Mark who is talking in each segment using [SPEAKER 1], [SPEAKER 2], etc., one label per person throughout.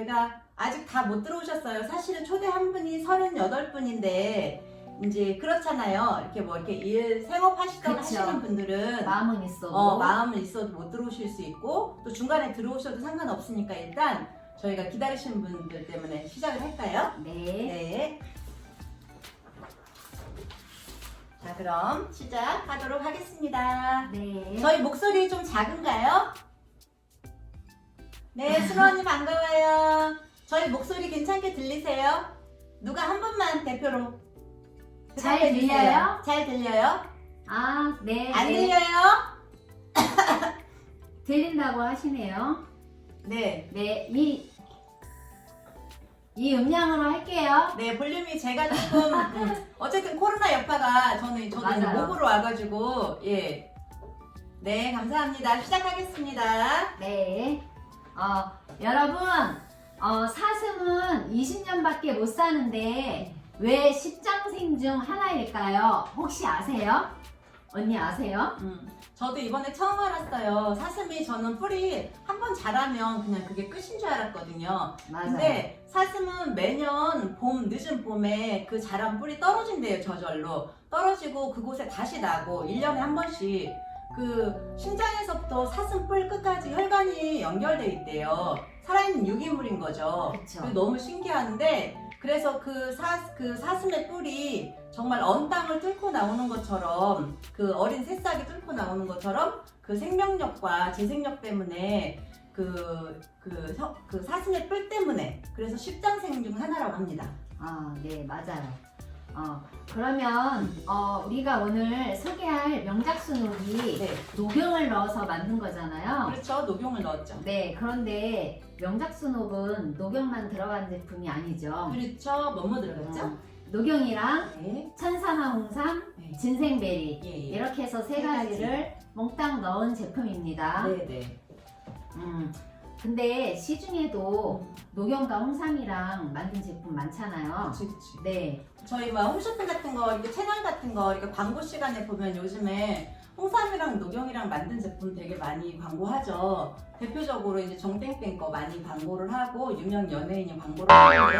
[SPEAKER 1] 저희가 아직 다 못 들어오셨어요. 사실은 초대 한 분이 38분인데 이제 그렇잖아요. 이렇게 뭐 이렇게 일 생업하시던
[SPEAKER 2] 그쵸.
[SPEAKER 1] 하시는 분들은
[SPEAKER 2] 마음은 있어도
[SPEAKER 1] 어, 마음은 있어도 못 들어오실 수 있고 또 중간에 들어오셔도 상관없으니까 일단 저희가 기다리시는 분들 때문에 시작을 할까요?
[SPEAKER 2] 네.
[SPEAKER 1] 네. 자, 그럼 시작하도록 하겠습니다.
[SPEAKER 2] 네.
[SPEAKER 1] 저희 목소리 좀 작은가요? 네, 수로언니 반가워요. 저희 목소리 괜찮게 들리세요? 누가 한 분만 대표로
[SPEAKER 2] 잘
[SPEAKER 1] 주세요.
[SPEAKER 2] 들려요?
[SPEAKER 1] 잘 들려요?
[SPEAKER 2] 아, 네.
[SPEAKER 1] 안
[SPEAKER 2] 네.
[SPEAKER 1] 들려요?
[SPEAKER 2] 들린다고 하시네요.
[SPEAKER 1] 네.
[SPEAKER 2] 네. 이, 이 음량으로 할게요.
[SPEAKER 1] 네, 볼륨이 제가 조금 음, 어쨌든 코로나 여파가 저는 저도 이제
[SPEAKER 2] 맞아요.
[SPEAKER 1] 목으로 와가지고 예. 네, 감사합니다. 시작하겠습니다.
[SPEAKER 2] 네. 어, 여러분, 어, 사슴은 20년밖에 못 사는데 왜 십장생 중 하나일까요? 혹시 아세요? 언니 아세요?
[SPEAKER 1] 음, 저도 이번에 처음 알았어요. 사슴이 저는 뿔이 한번 자라면 그냥 그게 끝인 줄 알았거든요.
[SPEAKER 2] 맞아요.
[SPEAKER 1] 근데 사슴은 매년 봄, 늦은 봄에 그 자란 뿔이 떨어진대요, 저절로. 떨어지고 그곳에 다시 나고 1년에 한 번씩 그 심장에서부터 사슴 뿔 끝까지 혈관이 연결돼 있대요. 살아있는 유기물인 거죠.
[SPEAKER 2] 그쵸.
[SPEAKER 1] 그게 너무 신기한데 그래서 그, 사, 그 사슴의 뿔이 정말 언 땅을 뚫고 나오는 것처럼 그 어린 새싹이 뚫고 나오는 것처럼 그 생명력과 재생력 때문에 그, 그, 서- 그 사슴의 뿔 때문에 그래서 십장생 중 하나라고 합니다.
[SPEAKER 2] 아, 네, 맞아요. 어, 그러면 어, 우리가 오늘 소개할 명작수녹이
[SPEAKER 1] 네.
[SPEAKER 2] 녹용을 넣어서 만든 거잖아요.
[SPEAKER 1] 그렇죠. 녹용을 넣었죠.
[SPEAKER 2] 네, 그런데 명작수녹은 녹용만 들어간 제품이 아니죠.
[SPEAKER 1] 그렇죠. 뭐뭐 들어갔죠?
[SPEAKER 2] 어, 녹용이랑
[SPEAKER 1] 네.
[SPEAKER 2] 천사나 홍삼,
[SPEAKER 1] 네.
[SPEAKER 2] 진생베리
[SPEAKER 1] 예, 예.
[SPEAKER 2] 이렇게 해서 세
[SPEAKER 1] 세 가지.
[SPEAKER 2] 가지를 몽땅 넣은 제품입니다.
[SPEAKER 1] 네, 네.
[SPEAKER 2] 음, 근데 시중에도
[SPEAKER 1] 음.
[SPEAKER 2] 녹용과 홍삼이랑 만든 제품 많잖아요.
[SPEAKER 1] 그치, 그치.
[SPEAKER 2] 네,
[SPEAKER 1] 저희 막 홈쇼핑 같은 거, 이렇게 채널 같은 거, 이렇게 광고 시간에 보면 요즘에 홍삼이랑 녹용이랑 만든 제품 되게 많이 광고하죠. 대표적으로 이제 정땡땡 거 많이 광고를 하고 유명 연예인이 광고를 하는데,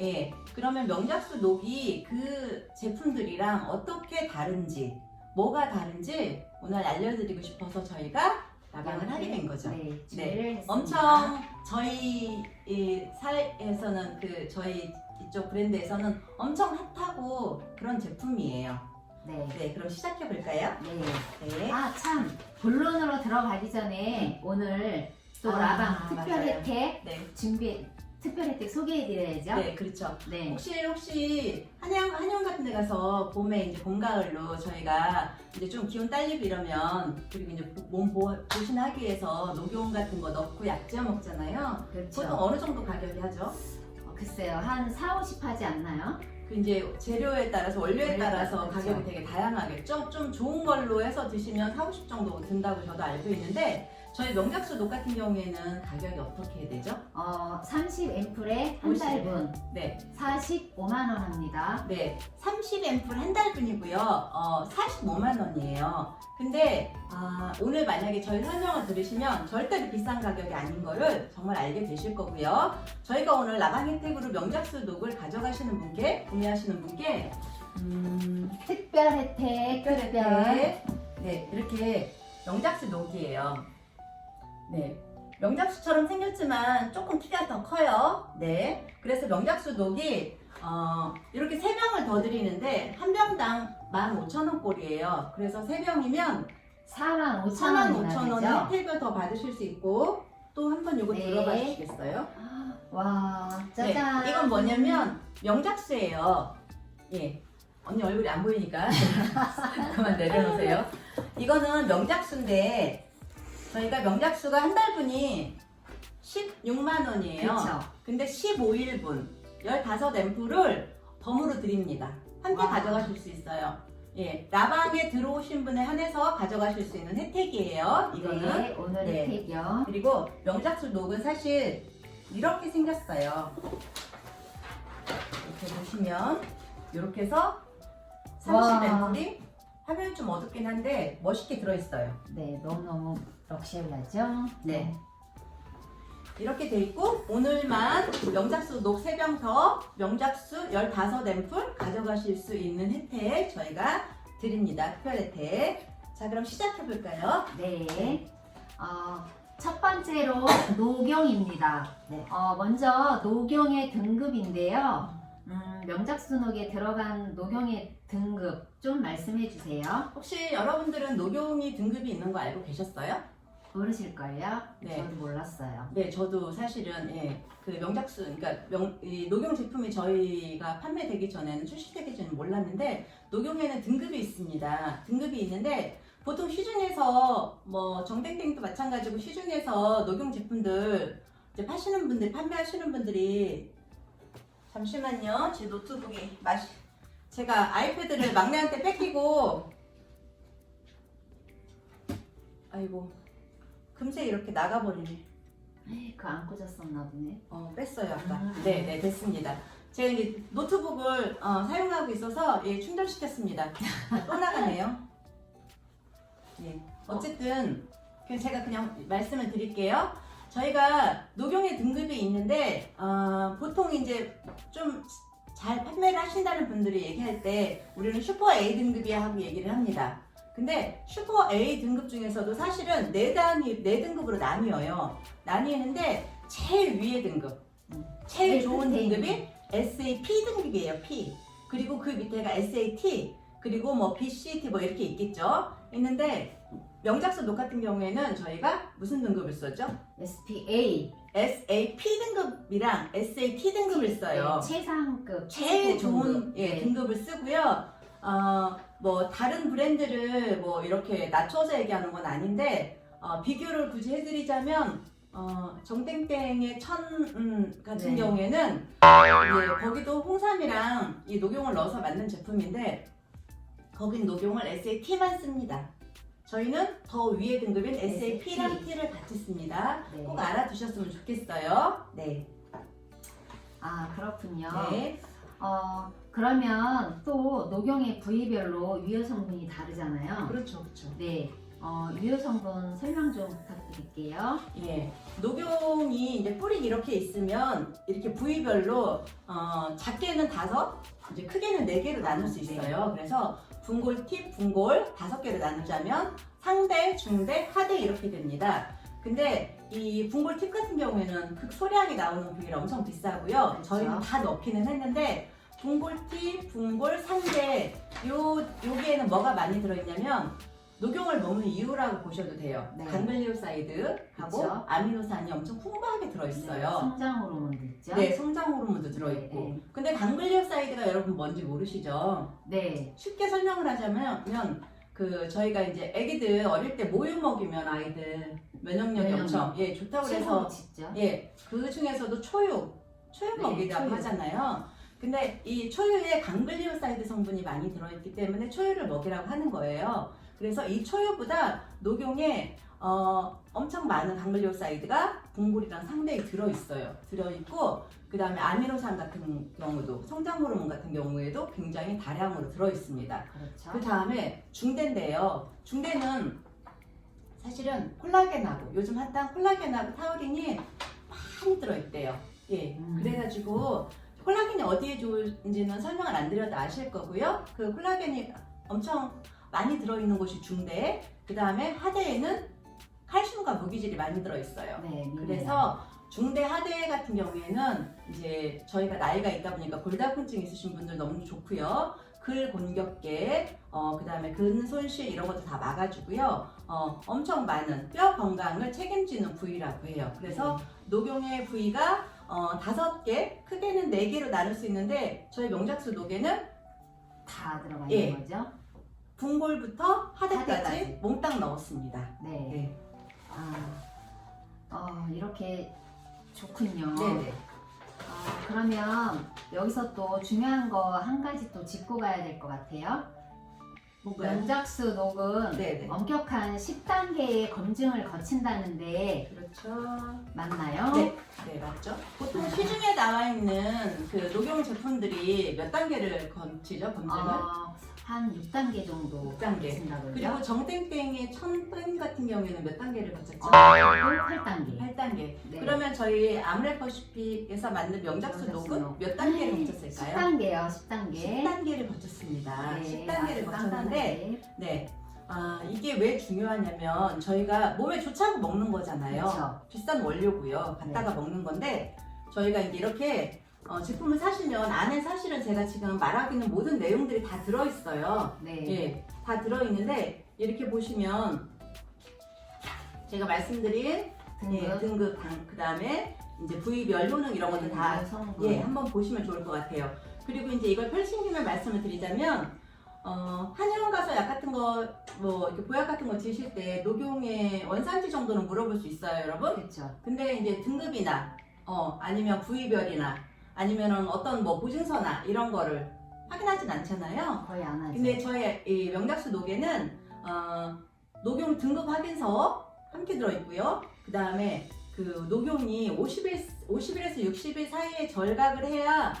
[SPEAKER 1] 예. 그러면 명작수 녹이 그 제품들이랑 어떻게 다른지, 뭐가 다른지 오늘 알려드리고 싶어서 저희가 라방을 하게 된 거죠.
[SPEAKER 2] 네, 했습니다.
[SPEAKER 1] 엄청 저희 이 사회에서는 그 저희 이쪽 브랜드에서는 엄청 핫하고 그런 제품이에요.
[SPEAKER 2] 네,
[SPEAKER 1] 네, 그럼 시작해 볼까요?
[SPEAKER 2] 네.
[SPEAKER 1] 네.
[SPEAKER 2] 아, 참. 본론으로 들어가기 전에 오늘 또
[SPEAKER 1] 아,
[SPEAKER 2] 라방 특별
[SPEAKER 1] 맞아요.
[SPEAKER 2] 혜택
[SPEAKER 1] 네.
[SPEAKER 2] 준비, 특별 혜택 소개해드려야죠.
[SPEAKER 1] 네, 그렇죠.
[SPEAKER 2] 네.
[SPEAKER 1] 혹시 혹시 한양 한양 같은 데 가서 봄에 이제 봄 가을로 저희가 이제 좀 기운 딸리고 이러면 그리고 이제 몸 보, 보신하기 위해서 녹용 같은 거 넣고 약지어 먹잖아요.
[SPEAKER 2] 그렇죠.
[SPEAKER 1] 보통 어느 정도 가격이 하죠?
[SPEAKER 2] 어, 글쎄요, 한 4, 50 하지 않나요?
[SPEAKER 1] 그 이제 재료에 따라서 원료에
[SPEAKER 2] 재료에
[SPEAKER 1] 따라서
[SPEAKER 2] 따라, 그렇죠.
[SPEAKER 1] 가격이 되게 다양하겠죠. 좀 좋은 걸로 해서 드시면 4, 50 정도 든다고 저도 알고 있는데 저희 명작수 녹 같은 경우에는 가격이 어떻게 되죠?
[SPEAKER 2] 어, 30 앰플에 한
[SPEAKER 1] 50.
[SPEAKER 2] 달분
[SPEAKER 1] 네,
[SPEAKER 2] 45만 원 합니다.
[SPEAKER 1] 네, 30 앰플 한 달분이고요. 어, 45만 원이에요. 근데 아, 오늘 만약에 저희 설명을 들으시면 절대로 비싼 가격이 아닌 거를 정말 알게 되실 거고요. 저희가 오늘 라방 혜택으로 명작수 녹을 가져가시는 분께 구매하시는 분께 음,
[SPEAKER 2] 특별 혜택, 특별.
[SPEAKER 1] 네, 네, 이렇게 명작수 녹이에요. 네. 명작수처럼 생겼지만 조금 키가 더 커요. 네. 그래서 명작수 녹이 어, 이렇게 세병을 더 드리는데 한 병당 15,000원 꼴이에요. 그래서 세병이면
[SPEAKER 2] 4만 5천
[SPEAKER 1] 4만
[SPEAKER 2] 원이나
[SPEAKER 1] 5,000원
[SPEAKER 2] 되죠?
[SPEAKER 1] 혜택을 더 받으실 수 있고 또 한 번 이거
[SPEAKER 2] 네.
[SPEAKER 1] 들어봐 주시겠어요?
[SPEAKER 2] 와,
[SPEAKER 1] 네,
[SPEAKER 2] 짜잔.
[SPEAKER 1] 이건 뭐냐면 명작수예요. 예. 언니 얼굴이 안 보이니까 그만 내려놓으세요. 이거는 명작수인데 저희가 명작수가 한 달분이 16만 원이에요.
[SPEAKER 2] 그렇죠.
[SPEAKER 1] 근데 15일분 15앰플을 덤으로 드립니다. 함께
[SPEAKER 2] 와.
[SPEAKER 1] 가져가실 수 있어요. 예, 라방에 들어오신 분에 한해서 가져가실 수 있는 혜택이에요. 이거는.
[SPEAKER 2] 네, 오늘
[SPEAKER 1] 네.
[SPEAKER 2] 혜택이요.
[SPEAKER 1] 그리고 명작수 녹은 사실 이렇게 생겼어요. 이렇게 보시면 이렇게 해서 30
[SPEAKER 2] 와.
[SPEAKER 1] 앰플이 화면이 좀 어둡긴 한데 멋있게 들어있어요.
[SPEAKER 2] 네, 너무너무 럭셔리하죠?
[SPEAKER 1] 네. 이렇게 돼 있고 오늘만 명작수 녹 3병 더 명작수 15앰플 가져가실 수 있는 혜택 저희가 드립니다. 특별 혜택. 자 그럼 시작해 볼까요?
[SPEAKER 2] 네. 어, 첫 번째로 녹용입니다.
[SPEAKER 1] 네.
[SPEAKER 2] 어, 먼저 녹용의 등급인데요. 음, 명작순옥에 들어간 녹용의 등급 좀 말씀해 주세요.
[SPEAKER 1] 혹시 여러분들은 녹용이 등급이 있는 거 알고 계셨어요?
[SPEAKER 2] 모르실걸요?
[SPEAKER 1] 네.
[SPEAKER 2] 저도 몰랐어요.
[SPEAKER 1] 네, 저도 사실은 예, 그 명작수, 그러니까 명, 이 녹용 제품이 저희가 판매되기 전에는 출시되기 전에 몰랐는데 녹용에는 등급이 있습니다. 등급이 있는데 보통 시중에서 뭐 정땡땡도 마찬가지고 시중에서 녹용 제품들 이제 파시는 분들, 판매하시는 분들이 잠시만요, 제 노트북이 마시. 제가 아이패드를 막내한테 뺏기고 아이고 금세 이렇게 나가버리네.
[SPEAKER 2] 그거 안 꽂았었나 보네.
[SPEAKER 1] 어, 뺐어요, 아까.
[SPEAKER 2] 음.
[SPEAKER 1] 네, 네, 됐습니다. 제가 이제 노트북을 어, 사용하고 있어서 예, 충전시켰습니다. 또 나가네요. 예, 어쨌든 그냥 제가 그냥 말씀을 드릴게요. 저희가 녹용의 등급이 있는데 어, 보통 이제 좀 잘 판매를 하신다는 분들이 얘기할 때 우리는 슈퍼 A 등급이야 하고 얘기를 합니다. 근데 슈퍼 A 등급 중에서도 사실은 네 단위 네 등급으로 나뉘어요. 나뉘는데 제일 위의 등급,
[SPEAKER 2] 음.
[SPEAKER 1] 제일
[SPEAKER 2] 제일
[SPEAKER 1] 좋은 등급이 SAP 등급이에요. P. 그리고 그 밑에가 SAT, 그리고 뭐 BCT 뭐 이렇게 있겠죠. 있는데 명작수 녹 같은 경우에는 저희가 무슨 등급을 써죠?
[SPEAKER 2] SPA
[SPEAKER 1] SAP 등급이랑 SAT 등급을 써요.
[SPEAKER 2] 네, 최상급
[SPEAKER 1] 제일
[SPEAKER 2] 최고 등급.
[SPEAKER 1] 좋은 예,
[SPEAKER 2] 네.
[SPEAKER 1] 등급을 쓰고요. 어, 뭐 다른 브랜드를 뭐 이렇게 낮춰서 얘기하는 건 아닌데 어, 비교를 굳이 해드리자면 어, 정땡땡의 천 음, 같은
[SPEAKER 2] 네.
[SPEAKER 1] 경우에는 이제 거기도 홍삼이랑 이 녹용을 넣어서 만든 제품인데 거긴 녹용을 SAT만 씁니다. 저희는 더 위의 등급인 SAP랑
[SPEAKER 2] SAP.
[SPEAKER 1] T를 같이 씁니다.
[SPEAKER 2] 네.
[SPEAKER 1] 꼭 알아두셨으면 좋겠어요. 네.
[SPEAKER 2] 아 그렇군요.
[SPEAKER 1] 네.
[SPEAKER 2] 어 그러면 또 녹용의 부위별로 유효 성분이 다르잖아요.
[SPEAKER 1] 그렇죠, 그렇죠.
[SPEAKER 2] 네. 어, 유효 성분 설명 좀 부탁드릴게요.
[SPEAKER 1] 예, 녹용이 이제 뿌리 이렇게 있으면 이렇게 부위별로 어, 작게는 다섯, 이제 크게는 네 개로 나눌 수 있어요. 그래서 분골 팁, 분골 다섯 개로 나누자면 상대, 중대, 하대 이렇게 됩니다. 근데 이 분골 팁 같은 경우에는 극소량이 나오는 부위라 엄청 비싸고요.
[SPEAKER 2] 그렇죠.
[SPEAKER 1] 저희는 다 넣기는 했는데 분골 팁, 분골, 상대 요 여기에는 뭐가 많이 들어있냐면 녹용을 먹는 이유라고 보셔도 돼요.
[SPEAKER 2] 네.
[SPEAKER 1] 강글리오사이드하고
[SPEAKER 2] 그쵸.
[SPEAKER 1] 아미노산이 엄청 풍부하게
[SPEAKER 2] 네,
[SPEAKER 1] 들어있어요.
[SPEAKER 2] 성장 호르몬도 있죠.
[SPEAKER 1] 네, 성장 호르몬도 들어있고.
[SPEAKER 2] 네,
[SPEAKER 1] 근데 강글리오사이드가 여러분 뭔지 모르시죠?
[SPEAKER 2] 네.
[SPEAKER 1] 쉽게 설명을 하자면 그 저희가 이제 아기들 어릴 때 모유 먹이면 아이들 면역력이
[SPEAKER 2] 면역력.
[SPEAKER 1] 엄청 예 좋다고 그래서
[SPEAKER 2] 최고 죠
[SPEAKER 1] 예, 그 중에서도 초육
[SPEAKER 2] 네,
[SPEAKER 1] 먹이라고
[SPEAKER 2] 초육.
[SPEAKER 1] 하잖아요. 근데 이 초유에 강글리오사이드 성분이 많이 들어있기 때문에 초유를 먹이라고 하는 거예요. 그래서 이 초유보다 녹용에 어, 엄청 많은 강글리오사이드가 분골이랑 상대에 들어있어요. 들어있고 그 다음에 아미노산 같은 경우도 성장 호르몬 같은 경우에도 굉장히 다량으로 들어있습니다.
[SPEAKER 2] 그렇죠.
[SPEAKER 1] 그 다음에 중대인데요. 중대는 사실은 콜라겐하고 요즘 핫한 콜라겐하고 타우린이 많이 들어있대요. 예.
[SPEAKER 2] 음.
[SPEAKER 1] 그래가지고 콜라겐이 어디에 좋은지는 설명을 안 드려도 아실 거고요. 그 콜라겐이 엄청 많이 들어있는 곳이 중대. 그 다음에 하대에는 칼슘과 무기질이 많이 들어있어요.
[SPEAKER 2] 네.
[SPEAKER 1] 그래서 중대 하대 같은 경우에는 이제 저희가 나이가 있다 보니까 골다공증 있으신 분들 너무 좋고요. 글 곤격계, 어, 그 다음에 근 손실 이런 것도 다 막아주고요. 어, 엄청 많은 뼈 건강을 책임지는 부위라고 해요. 그래서 녹용의 부위가 어, 다섯 개, 크게는 네 개로 나눌 수 있는데 저희 명작수 녹에는
[SPEAKER 2] 다 들어가
[SPEAKER 1] 예.
[SPEAKER 2] 있는 거죠.
[SPEAKER 1] 분골부터 하대까지
[SPEAKER 2] 하대까지.
[SPEAKER 1] 몽땅 넣었습니다.
[SPEAKER 2] 네.
[SPEAKER 1] 네.
[SPEAKER 2] 아, 어, 이렇게 좋군요.
[SPEAKER 1] 네네.
[SPEAKER 2] 아, 그러면 여기서 또 중요한 거 한 가지 또 짚고 가야 될 것 같아요.
[SPEAKER 1] 뭔가요?
[SPEAKER 2] 면작수 녹은
[SPEAKER 1] 네네.
[SPEAKER 2] 엄격한 10단계의 검증을 거친다는데
[SPEAKER 1] 그렇죠.
[SPEAKER 2] 맞나요?
[SPEAKER 1] 네. 네, 맞죠? 보통 시중에 나와 있는 그 녹용 제품들이 몇 단계를 거치죠, 검증을?
[SPEAKER 2] 어, 한 6단계 정도
[SPEAKER 1] 6단계.
[SPEAKER 2] 거친다 그러죠?
[SPEAKER 1] 그리고 정땡땡의 천땡 같은 경우에는 몇 단계를 거쳤죠?
[SPEAKER 2] 아, 8단계.
[SPEAKER 1] 8단계.
[SPEAKER 2] 네.
[SPEAKER 1] 그러면 저희 아무래퍼시픽에서 만든 명작수
[SPEAKER 2] 명작수
[SPEAKER 1] 녹음
[SPEAKER 2] 녹.
[SPEAKER 1] 몇 단계를 거쳤을까요?
[SPEAKER 2] 10단계요, 10단계.
[SPEAKER 1] 10단계를 거쳤습니다.
[SPEAKER 2] 네,
[SPEAKER 1] 10단계를
[SPEAKER 2] 아주
[SPEAKER 1] 거쳤는데. 네. 아, 이게 왜 중요하냐면, 저희가 몸에 좋자고 먹는 거잖아요.
[SPEAKER 2] 그렇죠.
[SPEAKER 1] 비싼 원료고요. 갖다가 먹는 건데, 저희가 이제 이렇게 어, 제품을 사시면 안에 사실은 제가 지금 말하기는 모든 내용들이 다 들어있어요.
[SPEAKER 2] 네.
[SPEAKER 1] 예, 다 들어있는데, 이렇게 보시면, 제가 말씀드린
[SPEAKER 2] 등급.
[SPEAKER 1] 예, 등급, 그 다음에 이제 부위별 효능 이런 것들 다
[SPEAKER 2] 성분.
[SPEAKER 1] 예, 한번 보시면 좋을 것 같아요. 그리고 이제 이걸 펼친 김에 말씀을 드리자면, 어, 한의원 가서 약 같은 거, 뭐, 이렇게 보약 같은 거 지실 때 녹용의 원산지 정도는 물어볼 수 있어요, 여러분.
[SPEAKER 2] 그렇죠.
[SPEAKER 1] 근데 이제 등급이나, 어, 아니면 부위별이나, 아니면은 어떤 뭐 보증서나 이런 거를 확인하진 않잖아요.
[SPEAKER 2] 거의 안 하죠.
[SPEAKER 1] 근데 저희 이 명작수 녹에는, 어, 녹용 등급 확인서 함께 들어있고요. 그 다음에 그 녹용이 50일, 50일에서 60일 사이에 절각을 해야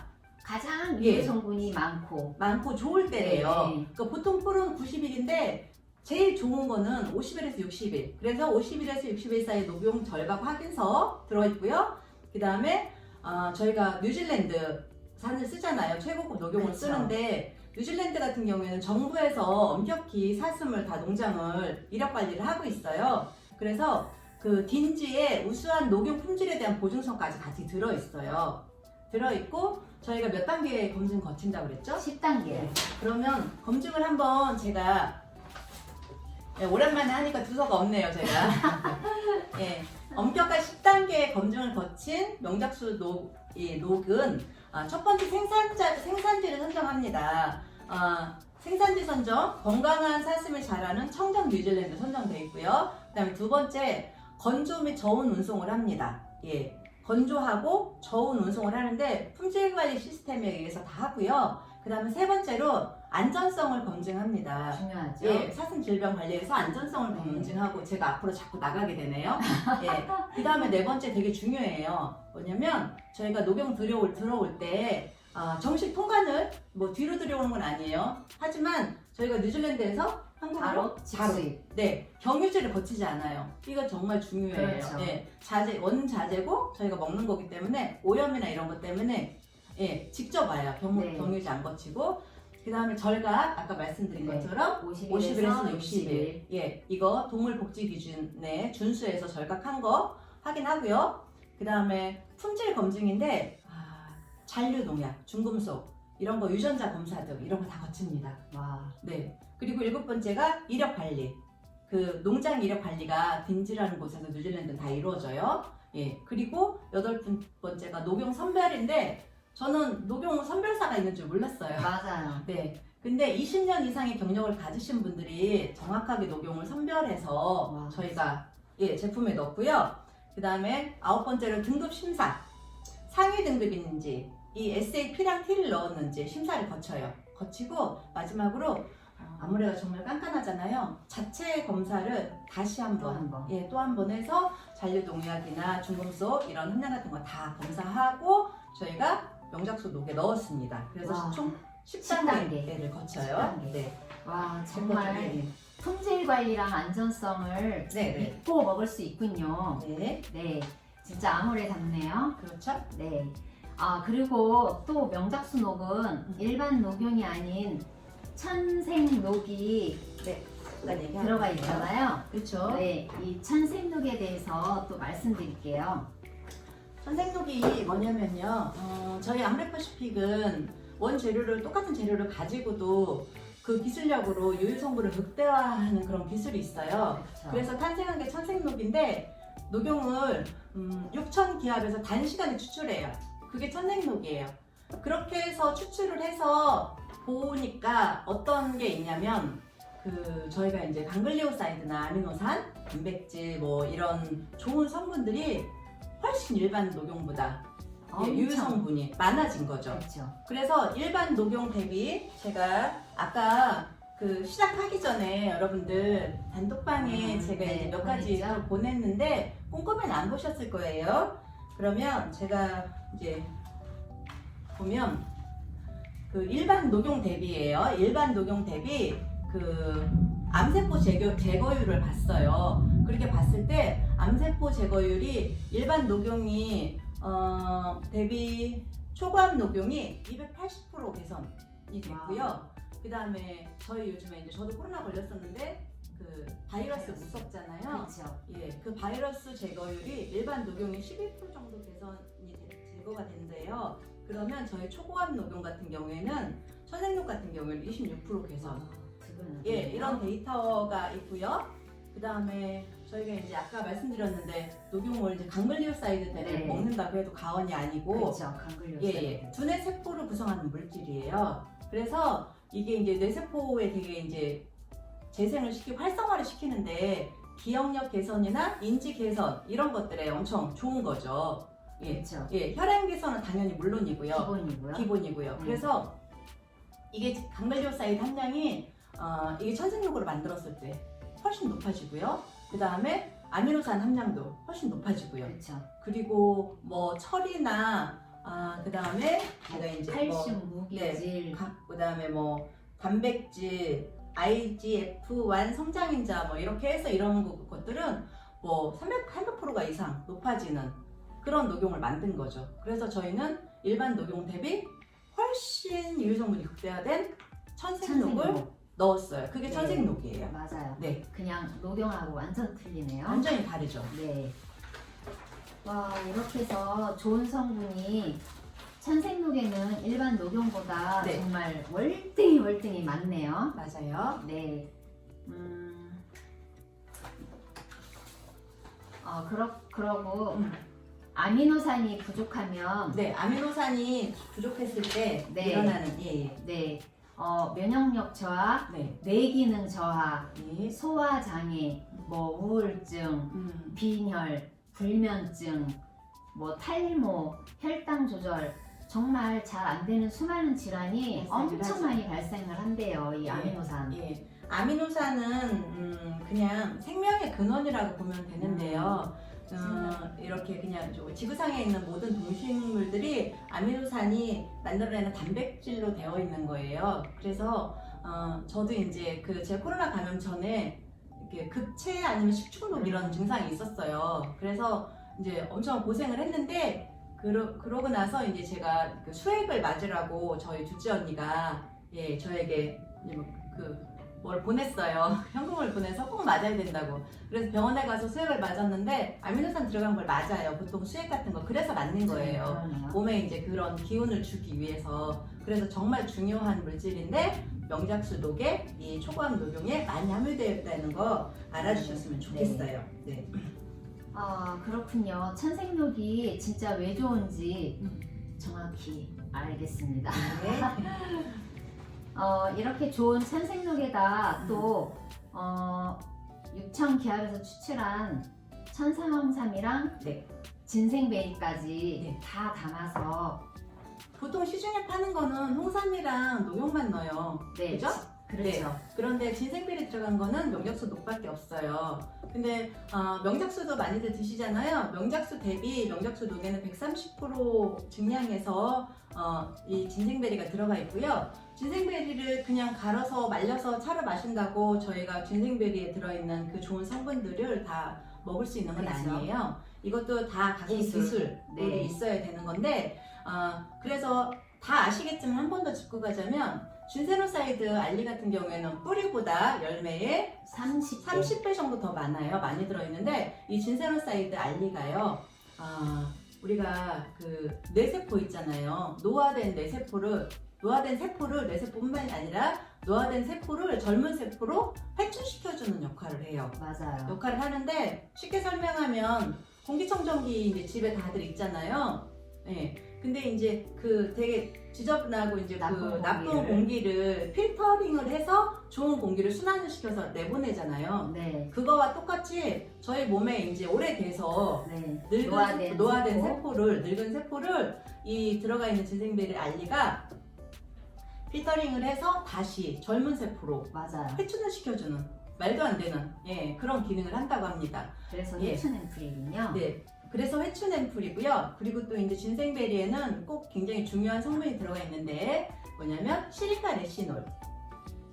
[SPEAKER 2] 가장
[SPEAKER 1] 예.
[SPEAKER 2] 유해 성분이 많고
[SPEAKER 1] 많고 좋을 때래요.
[SPEAKER 2] 네, 네.
[SPEAKER 1] 그러니까 보통 뿔은 90일인데 제일 좋은 거는 50일에서 60일. 그래서 50일에서 60일 사이 녹용 절각 확인서 들어있고요. 그 다음에 어, 저희가 뉴질랜드 산을 쓰잖아요. 최고급 녹용을
[SPEAKER 2] 그렇죠.
[SPEAKER 1] 쓰는데 뉴질랜드 같은 경우에는 정부에서 엄격히 사슴을 다 농장을 이력 관리를 하고 있어요. 그래서 그 딘지에 우수한 녹용 품질에 대한 보증서까지 같이 들어 있어요. 들어 있고 저희가 몇 단계 검증 거친다고 그랬죠?
[SPEAKER 2] 10단계.
[SPEAKER 1] 네. 그러면 검증을 한번 제가 예, 오랜만에 하니까 두서가 없네요, 제가. 예, 엄격한 10단계 검증을 거친 명작수 녹, 이 녹은 아, 첫 번째 생산자, 생산지를 선정합니다. 아, 생산지 선정, 건강한 사슴을 자라는 청정 뉴질랜드 선정되어 있고요. 그 다음에 두 번째, 건조 및 저온 운송을 합니다. 예, 건조하고 저온 운송을 하는데 품질 관리 시스템에 의해서 다 하고요. 그 다음에 세 번째로 안전성을 검증합니다.
[SPEAKER 2] 중요하죠.
[SPEAKER 1] 예, 사슴 질병 관리에서 안전성을
[SPEAKER 2] 네.
[SPEAKER 1] 검증하고 제가 앞으로 자꾸 나가게 되네요. 예. 그 다음에 네 번째 되게 중요해요. 뭐냐면 저희가 녹용 들어올, 들어올 때 아, 정식 통관을 뭐 뒤로 들여오는 건 아니에요. 하지만 저희가 뉴질랜드에서 한국으로
[SPEAKER 2] 바로 직수입.
[SPEAKER 1] 네, 경유지를 거치지 않아요. 이거 정말 중요해요.
[SPEAKER 2] 그렇죠.
[SPEAKER 1] 예, 자재, 원 자재고 저희가 먹는 거기 때문에 오염이나 이런 것 때문에 예, 직접 와요. 경,
[SPEAKER 2] 네.
[SPEAKER 1] 경유지 안 거치고. 그 다음에 절각, 아까 말씀드린
[SPEAKER 2] 네.
[SPEAKER 1] 것처럼
[SPEAKER 2] 50일에서,
[SPEAKER 1] 50일에서 60일. 예, 이거 동물복지 기준에 준수해서 절각한 거 확인하고요. 그 다음에 품질 검증인데, 아, 잔류 농약, 중금속, 이런 거 유전자 검사 등 이런 거 다 거칩니다.
[SPEAKER 2] 와.
[SPEAKER 1] 네. 그리고 일곱 번째가 이력 관리. 그 농장 이력 관리가 딘지라는 곳에서 뉴질랜드는 다 이루어져요. 예. 그리고 여덟 번째가 녹용 선별인데 저는 녹용 선별사가 있는 줄 몰랐어요.
[SPEAKER 2] 맞아요.
[SPEAKER 1] 네. 근데 20년 이상의 경력을 가지신 분들이 정확하게 녹용을 선별해서
[SPEAKER 2] 와.
[SPEAKER 1] 저희가 예, 제품에 넣었고요. 그 다음에 아홉 번째로 등급 심사. 상위 등급인지 이 SAP랑 T를 넣었는지 심사를 거쳐요. 거치고 마지막으로 아무래도 정말 깐깐하잖아요. 자체 검사를 다시
[SPEAKER 2] 또
[SPEAKER 1] 한번
[SPEAKER 2] 한 번.
[SPEAKER 1] 예, 또 한 번 해서 잔류 농약이나 중금속 이런 흠량 같은 거 다 검사하고 저희가 명작수 녹에 넣었습니다. 그래서
[SPEAKER 2] 와.
[SPEAKER 1] 총
[SPEAKER 2] 10단계.
[SPEAKER 1] 10단계를 거쳐요.
[SPEAKER 2] 10단계.
[SPEAKER 1] 네.
[SPEAKER 2] 와,
[SPEAKER 1] 정말
[SPEAKER 2] 정말 품질 관리랑 안전성을
[SPEAKER 1] 네, 네.
[SPEAKER 2] 믿고 먹을 수 있군요.
[SPEAKER 1] 네.
[SPEAKER 2] 네. 진짜 아무래답네요.
[SPEAKER 1] 그렇죠?
[SPEAKER 2] 네. 아, 그리고 또 명작수 녹은 일반 녹용이 아닌 천생 녹이
[SPEAKER 1] 일단 얘기하고
[SPEAKER 2] 들어가. 있잖아요.
[SPEAKER 1] 그렇죠.
[SPEAKER 2] 네, 이 천생녹에 대해서 또 말씀드릴게요.
[SPEAKER 1] 선생록이 뭐냐면요. 어, 저희 암레퍼시픽은 원재료를 똑같은 재료를 가지고도 그 기술력으로 유효 성분을 극대화하는 그런 기술이 있어요.
[SPEAKER 2] 그렇죠.
[SPEAKER 1] 그래서 탄생한 게 천생록인데 녹용을 음, 6천 기압에서 단시간에 추출해요. 그게 천생록이에요. 그렇게 해서 추출을 해서 보니까 어떤 게 있냐면 그 저희가 이제 강글리오사이드나 아미노산, 단백질 뭐 이런 좋은 성분들이 훨씬 일반 녹용보다 예,
[SPEAKER 2] 엄청.
[SPEAKER 1] 유효 성분이 많아진 거죠.
[SPEAKER 2] 그렇죠.
[SPEAKER 1] 그래서 일반 녹용 대비 제가 아까 그 시작하기 전에 여러분들 단톡방에
[SPEAKER 2] 음,
[SPEAKER 1] 제가
[SPEAKER 2] 네,
[SPEAKER 1] 이제 몇 가지
[SPEAKER 2] 보냈죠?
[SPEAKER 1] 보냈는데 꼼꼼히는 안 보셨을 거예요. 그러면 제가 이제 보면 그 일반 녹용 대비예요. 일반 녹용 대비 그 암세포 제거, 제거율을 봤어요. 그렇게 봤을 때 암세포 제거율이 일반 녹용이 어, 대비 초과암 녹용이 280% 개선이 됐고요. 그 다음에 저희 요즘에 이제 저도 코로나 걸렸었는데 그 바이러스 무섭잖아요.
[SPEAKER 2] 그렇죠.
[SPEAKER 1] 예, 그 바이러스 제거율이 일반 녹용이 11% 정도 개선이 되- 제거가 된대요. 그러면 저희 초고압 녹용 같은 경우에는 천생록 같은 경우에는 26% 개선.
[SPEAKER 2] 두분
[SPEAKER 1] 예, 이런 데이터가 있고요. 그 다음에 저희가 이제 아까 말씀드렸는데 녹용을 이제 강글리오사이드 때를
[SPEAKER 2] 네.
[SPEAKER 1] 먹는다고 해도 과언이 아니고
[SPEAKER 2] 그렇죠. 강글요.
[SPEAKER 1] 예, 예. 두뇌 세포를 구성하는 물질이에요. 그래서 이게 이제 뇌세포에 되게 이제 재생을 시키고 활성화를 시키는데 기억력 개선이나 인지 개선 이런 것들에 엄청 좋은 거죠. 예.
[SPEAKER 2] 그렇죠.
[SPEAKER 1] 예, 혈행 개선은 당연히 물론이고요.
[SPEAKER 2] 기본이고요.
[SPEAKER 1] 기본이고요.
[SPEAKER 2] 음.
[SPEAKER 1] 그래서 이게 강글리오사이드 함량이 어, 이게 천생육으로 만들었을 때 훨씬 높아지고요. 그 다음에 아미노산 함량도 훨씬 높아지고요.
[SPEAKER 2] 그렇죠.
[SPEAKER 1] 그리고 뭐 철이나 아, 그 다음에 제가 이제
[SPEAKER 2] 칼슘, 무기질,
[SPEAKER 1] 뭐, 그 다음에 뭐 단백질, IGF-1 성장인자 뭐 이렇게 해서 이런 거- 것들은 뭐 300, 300%가 이상 높아지는 그런 녹용을 만든 거죠. 그래서 저희는 일반 녹용 대비 훨씬 유효 성분이 극대화된 천생녹을. 넣었어요. 그게
[SPEAKER 2] 네.
[SPEAKER 1] 천생녹이에요.
[SPEAKER 2] 맞아요.
[SPEAKER 1] 네,
[SPEAKER 2] 그냥 녹용하고 완전 틀리네요.
[SPEAKER 1] 완전히 다르죠.
[SPEAKER 2] 네. 와 이렇게 해서 좋은 성분이 천생록에는 일반 녹용보다
[SPEAKER 1] 네.
[SPEAKER 2] 정말 월등히 월등히 많네요.
[SPEAKER 1] 맞아요.
[SPEAKER 2] 네. 음. 어 그러 그러고
[SPEAKER 1] 음.
[SPEAKER 2] 아미노산이 부족하면
[SPEAKER 1] 네, 아미노산이 부족했을 때
[SPEAKER 2] 네.
[SPEAKER 1] 일어나는 예, 예.
[SPEAKER 2] 네. 어 면역력 저하,
[SPEAKER 1] 네.
[SPEAKER 2] 뇌기능 저하,
[SPEAKER 1] 예.
[SPEAKER 2] 소화 장애, 뭐 우울증,
[SPEAKER 1] 음.
[SPEAKER 2] 빈혈, 불면증, 뭐 탈모, 혈당 조절 정말 잘 안 되는 수많은 질환이
[SPEAKER 1] 발생을
[SPEAKER 2] 엄청
[SPEAKER 1] 하죠.
[SPEAKER 2] 많이 발생을 한대요. 이
[SPEAKER 1] 예.
[SPEAKER 2] 아미노산.
[SPEAKER 1] 예. 아미노산은 음, 그냥 생명의 근원이라고 보면 되는데요. 어, 이렇게 그냥 저 지구상에 있는 모든 동식물들이 아미노산이 만들어내는 단백질로 되어 있는 거예요. 그래서 어, 저도 이제 그 제 코로나 감염 전에 이렇게 급체 아니면 식중독 이런 증상이 있었어요. 그래서 이제 엄청 고생을 했는데 그러, 그러고 나서 이제 제가 그 수액을 맞으라고 저희 둘째 언니가 예 저에게 이제 뭐그 뭘 보냈어요. 현금을 보내서 꼭 맞아야 된다고. 그래서 병원에 가서 수액을 맞았는데 아미노산 들어간 걸 맞아요. 보통 수액 같은 거 그래서 맞는 거예요.
[SPEAKER 2] 그러네요.
[SPEAKER 1] 몸에 이제 그런 기운을 주기 위해서 그래서 정말 중요한 물질인데 명작수 녹에 이 초고압 녹용에 많이 함유되어 있다는 거 알아주셨으면 좋겠어요. 네.
[SPEAKER 2] 아 그렇군요. 천생록이 진짜 왜 좋은지
[SPEAKER 1] 음.
[SPEAKER 2] 정확히 알겠습니다.
[SPEAKER 1] 네.
[SPEAKER 2] 어, 이렇게 좋은 천생록에다
[SPEAKER 1] 음.
[SPEAKER 2] 또 어, 육청 기압에서 추출한 천상황삼이랑
[SPEAKER 1] 네.
[SPEAKER 2] 진생베리까지
[SPEAKER 1] 네.
[SPEAKER 2] 다 담아서
[SPEAKER 1] 보통 시중에 파는 거는 홍삼이랑 녹용만 넣어요.
[SPEAKER 2] 네,
[SPEAKER 1] 그죠?
[SPEAKER 2] 그렇죠.
[SPEAKER 1] 그런데 진생비리 들어간 거는 명작수 녹밖에 없어요. 근데 어, 명작수도 많이들 드시잖아요. 명작수 대비 명작수 녹에는 130% 증량해서 어, 이 진생베리가 들어가 있고요. 진생베리를 그냥 갈아서 말려서 차로 마신다고 저희가 진생베리에 들어있는 그 좋은 성분들을 다 먹을 수 있는 건
[SPEAKER 2] 그렇죠.
[SPEAKER 1] 아니에요. 이것도 다 각기
[SPEAKER 2] 기술.
[SPEAKER 1] 기술이
[SPEAKER 2] 네.
[SPEAKER 1] 있어야 되는 건데 어, 그래서 다 아시겠지만 한 번 더 짚고 가자면 준세노사이드 알리 같은 경우에는 뿌리보다 열매에
[SPEAKER 2] 30.
[SPEAKER 1] 30배 정도 더 많아요. 많이 들어있는데 이 진세노사이드 알리가요. 아, 우리가 그 뇌세포 있잖아요. 노화된 뇌세포를 노화된 세포를 뇌세포뿐만이 아니라 노화된 세포를 젊은 세포로 회춘시켜주는 역할을 해요.
[SPEAKER 2] 맞아요.
[SPEAKER 1] 역할을 하는데 쉽게 설명하면 공기청정기 이제 집에 다들 있잖아요. 예. 근데 이제 그 되게 지저분하고 이제
[SPEAKER 2] 나쁜
[SPEAKER 1] 그 나쁜
[SPEAKER 2] 공기를.
[SPEAKER 1] 필터링을 해서 좋은 공기를 순환을 시켜서 내보내잖아요.
[SPEAKER 2] 네.
[SPEAKER 1] 그거와 똑같이 저희 몸에 이제 오래돼서
[SPEAKER 2] 네.
[SPEAKER 1] 늙은
[SPEAKER 2] 노화된
[SPEAKER 1] 세포, 노화된
[SPEAKER 2] 세포.
[SPEAKER 1] 세포 를 늙은 세포를 이 들어가 있는 진생베리 알리가 필터링을 해서 다시 젊은 세포로
[SPEAKER 2] 맞아요.
[SPEAKER 1] 회춘을 시켜주는 말도 안 되는 예 그런 기능을 한다고 합니다.
[SPEAKER 2] 그래서
[SPEAKER 1] 예.
[SPEAKER 2] 해춘 앰플이군요.
[SPEAKER 1] 네. 그래서 회춘 앰플이고요. 그리고 또 이제 진생베리에는 꼭 굉장히 중요한 성분이 들어가 있는데 뭐냐면 시리카 레시놀.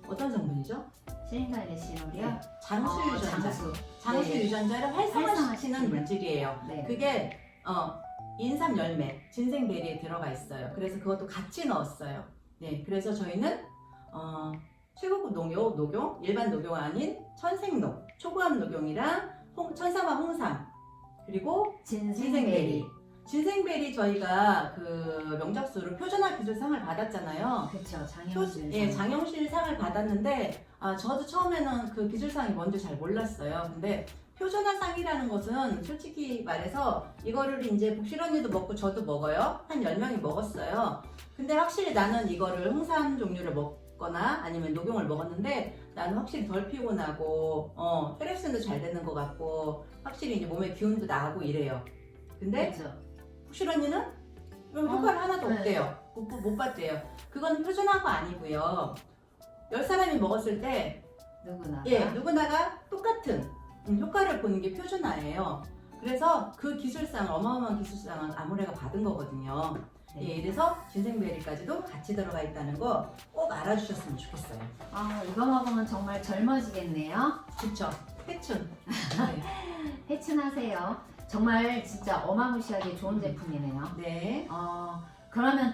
[SPEAKER 1] 어떤 성분이죠?
[SPEAKER 2] 시린가 레시놀이요?
[SPEAKER 1] 장수
[SPEAKER 2] 어,
[SPEAKER 1] 유전자.
[SPEAKER 2] 장수.
[SPEAKER 1] 장수
[SPEAKER 2] 네.
[SPEAKER 1] 유전자를 활성화시키는
[SPEAKER 2] 활성화시키는.
[SPEAKER 1] 물질이에요.
[SPEAKER 2] 네.
[SPEAKER 1] 그게 어, 인삼 열매, 진생베리에 들어가 있어요. 그래서 그것도 같이 넣었어요. 네, 그래서 저희는 어, 최고급 농용, 녹용, 일반 녹용 아닌 천생녹, 초고함 녹용이랑 홍, 천사마 홍삼, 그리고
[SPEAKER 2] 진생베리.
[SPEAKER 1] 진생베리. 진생베리 저희가 그 명작수로 표준화 기술상을 받았잖아요. 표,
[SPEAKER 2] 장영실.
[SPEAKER 1] 예, 장영실 상을 받았는데 아, 저도 처음에는 그 기술상이 뭔지 잘 몰랐어요. 근데 표준화상이라는 것은 솔직히 말해서 이거를 이제 복실 언니도 먹고 저도 먹어요. 한 10명이 먹었어요. 근데 확실히 나는 이거를 홍삼 종류를 먹거나 아니면 녹용을 먹었는데 나는 확실히 덜 피곤하고 어, 혈액순도 잘 되는 것 같고 확실히 이제 몸에 기운도 나고 이래요. 근데. 혹시 언니는 그럼
[SPEAKER 2] 어,
[SPEAKER 1] 효과는 하나도
[SPEAKER 2] 네.
[SPEAKER 1] 없대요. 못, 못 봤대요. 그거는 표준화가 아니고요. 열 사람이 먹었을 때,
[SPEAKER 2] 누구나.
[SPEAKER 1] 예, 누구나가 똑같은 음, 효과를 보는 게 표준화예요. 그래서 그 기술상, 어마어마한 기술상은 아무래가 받은 거거든요.
[SPEAKER 2] 네.
[SPEAKER 1] 예, 그래서 진생베리까지도 같이 들어가 있다는 거 꼭 알아주셨으면 좋겠어요.
[SPEAKER 2] 아, 이거 먹으면 정말 젊어지겠네요.
[SPEAKER 1] 그쵸? 회춘. 네.
[SPEAKER 2] 해춘하세요. 정말 진짜 어마무시하게 좋은 제품이네요.
[SPEAKER 1] 네.
[SPEAKER 2] 어, 그러면